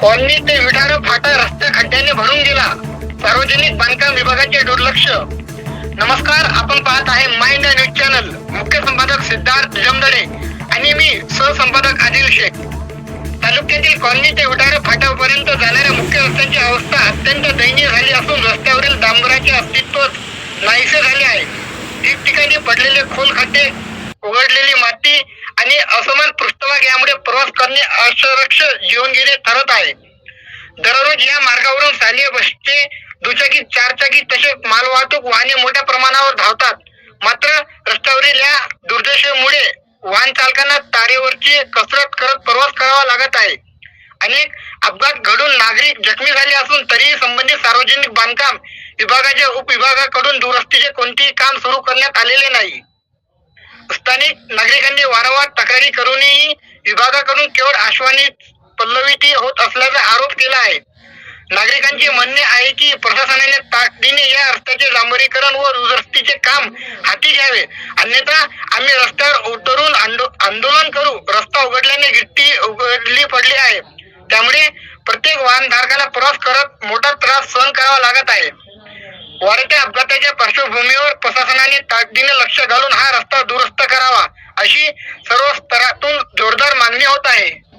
Colony ते विटार फाटा रस्ता खड्ड्याने भरून गेला सार्वजनिक बांधकाम विभागाचे दुर्लक्ष. नमस्कार आपण पाहत आहे माइंड न्यूज चॅनल मुख्य संपादक सिद्धार्थ जमदडे आणि मी सहसंपादक आदिल शेख. तालुक्यातील कॉलनी ते विडार फाट्यापर्यंत जाणाऱ्या मुख्य रस्त्यांची अवस्था अत्यंत दयनीय झाली असून रस्त्यावरील डांबराचे अस्तित्व नाहीसे झाले आहे. ठिकठिकाणी पडलेले खोल खड्डे उघडलेली माती आणि असमान प्रवास करणे असुरक्ष जीवनगिरी ठरत आहे. दररोज या मार्गावरून शालेय बसचे दुचाकी चारचाकी तसेच मालवाहतूक वाहने मोठ्या प्रमाणावर धावतात. मात्र रस्त्यावरील या दुर्दशेमुळे वाहन चालकांना तारेवरची कसरत करत प्रवास करावा लागत आहे. अनेक अपघात घडून नागरिक जखमी झाले असून तरीही संबंधित सार्वजनिक बांधकाम विभागाच्या उपविभागाकडून दुरुस्तीचे कोणतेही काम सुरू करण्यात आलेले नाही. स्थानिक नागरिकांनी वारंवार तक्रारी करूनही विभागाकडून केवळ आश्वानी पल्लविती होत असल्याचा आरोप केला आहे. नागरिकांचे म्हणणे आहे की प्रशासनाने ताकदीने या रस्त्याचे डांबरीकरण व दुरुस्तीचे काम हाती घ्यावे. अन्यथा आम्ही रस्त्यावर उतरून आंदो- आंदोलन करू. रस्ता उघडल्याने गिट्टी उघडली पडली आहे. त्यामुळे प्रत्येक वाहनधारकाला प्रवास करत मोठा त्रास सहन करावा लागत आहे. वाढत्या अपघाताच्या पार्श्वभूमीवर प्रशासनाने ताकदीने लक्ष घालून होत आहे.